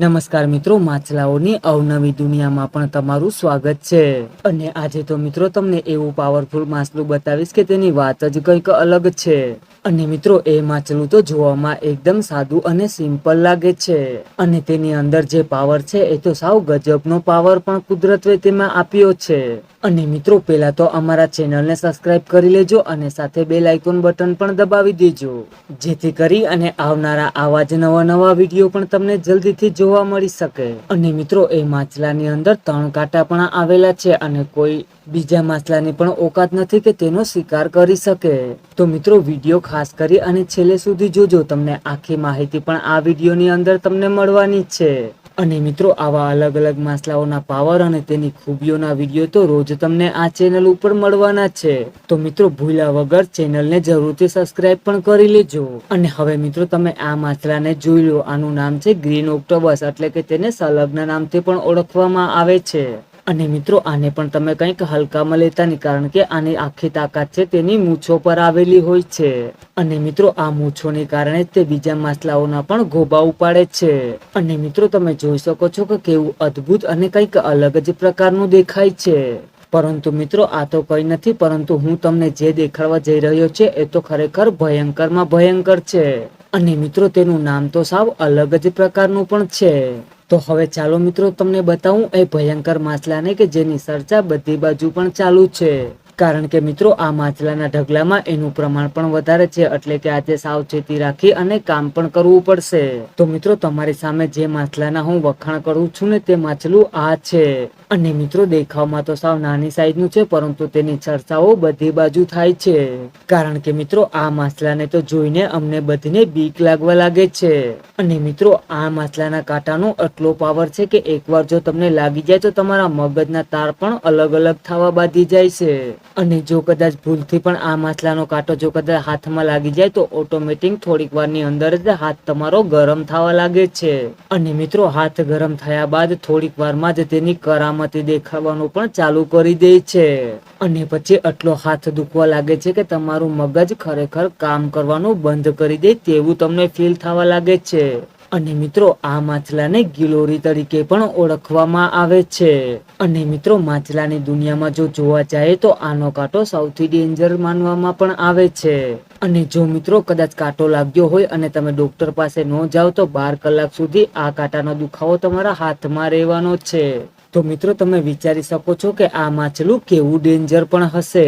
નમસ્કાર મિત્રો, માછલાઓની અવનવી દુનિયામાં પણ તમારું સ્વાગત છે. અને આજે તો મિત્રો તમને એવું પાવરફુલ માછલું બતાવીશ કે તેની વાત જ કંઈક અલગ છે. અને મિત્રો એ માછલું તો જોવામાં એકદમ સાદું અને સિમ્પલ લાગે છે. અને તેની અંદર જે પાવર છે, એ તો સાવ ગજબનો પાવર પણ કુદરતે તેમાં આપ્યો છે. અને મિત્રો પહેલા તો અમારા ચેનલને સબસ્ક્રાઇબ કરી લેજો અને સાથે બે લાઇકોન બટન પણ દબાવી દેજો. જેથી કરી અને આવનારા આવા જ નવા નવા વીડિયો પણ તમને જલ્દીથી જોવા મળી શકે. અને મિત્રો, એ માછલાની અંદર ત્રણ કાંટા પણ આવેલા છે અને કોઈ બીજા માછલાની પણ ઓકાત નથી કે તેનો શિકાર કરી શકે. તો મિત્રો, વીડિયો ખાસ કરી અને છેલ્લે સુધી જોજો. તમને આખી માહિતી પણ આ વિડીયોની અંદર તમને મળવાની છે. અને મિત્રો, આવા અલગ અલગ માછલાઓના પાવર અને તેની ખૂબીઓના વીડિયો તો રોજ તમને આ ચેનલ ઉપર મળવાના છે. તો મિત્રો, ભૂલ્યા વગર ચેનલને જરૂરથી સબસ્ક્રાઇબ પણ કરી લેજો. અને હવે મિત્રો, તમે આ માછલાને જોઈ લો. આનું નામ છે ગ્રીન ઓક્ટોબસ, એટલે કે તેને સંલગ્ન નામથી પણ ઓળખવામાં આવે છે. અને મિત્રો, આને પણ તમે કંઈક હલકામાં લેતા નહીં, કારણ કે આની આખી તાકાત છે તેની મૂછો પર આવેલી હોય છે. અને મિત્રો, આ મૂછોને કારણે તે બીજા માછલાઓના પણ ગોબા ઉપાડે છે. અને મિત્રો, તમે જોઈ શકો છો કે કેવું અદ્ભુત અને કંઈક અલગ જ પ્રકારનું દેખાય છે. પરંતુ મિત્રો, આ તો કઈ નથી, પરંતુ હું તમને જે દેખાડવા જઈ રહ્યો છે, એ તો ખરેખર ભયંકરમાં ભયંકર છે. અને મિત્રો, તેનું નામ તો સાવ અલગ જ પ્રકારનું પણ છે. તો હવે ચાલો મિત્રો, તમને બતાવું એ ભયંકર માછલાને કે જેની ચર્ચા બધી બાજુ પણ ચાલુ છે. કારણ કે મિત્રો, આ માછલાના ઢગલામાં એનું પ્રમાણ પણ વધારે છે, એટલે કે આજે સાવચેતી રાખી અને કામ પણ કરવું પડશે. તો મિત્રો, તમારી સામે જે માછલાના હું વખાણ કરું છું ને તે માછલું આ છે. અને મિત્રો, દેખાવમાં તો સાવ નાની સાઈઝનું છે, પરંતુ તેની ચર્ચાઓ બધી બાજુ થાય છે. કારણ કે મિત્રો, આ માછલાને તો જોઈને અમને બધીને બીક લાગવા લાગે છે. અને મિત્રો, આ માછલાના કાંટાનો એટલો પાવર છે કે એકવાર જો તમને લાગી જાય તો તમારા મગજના તાર પણ અલગ અલગ થવા બાંધી જાય છે. અને જો કદાચ ભૂલથી પણ આ માછલાનો કાંટો જો કદાચ હાથમાં લાગી જાય તો ઓટોમેટિક થોડીક વારની અંદર જ હાથ તમારો ગરમ થવા લાગે છે. અને મિત્રો, હાથ ગરમ થયા બાદ થોડીક વારમાં જ તેની કરામતી દેખાવાનું પણ ચાલુ કરી દે છે. અને પછી આટલો હાથ દુખવા લાગે છે કે તમારું મગજ ખરેખર કામ કરવાનું બંધ કરી દે તેવું તમને ફીલ થવા લાગે છે. અને મિત્રો આ માછલાને ગિલોરી તરીકે પણ ઓળખવામાં આવે છે. અને મિત્રો માછલાની દુનિયામાં જો જોવા જાય તો આનો કાંટો સૌથી ડેન્જર માનવામાં પણ આવે છે. અને જો મિત્રો કદાચ કાંટો લાગ્યો હોય અને તમે ડોક્ટર પાસે ન જાઓ તો બાર કલાક સુધી આ કાંટાનો દુખાવો તમારા હાથમાં રહેવાનો છે. તો મિત્રો તમે વિચારી શકો છો કે આ માછલું કેવું ડેન્જર પણ હશે.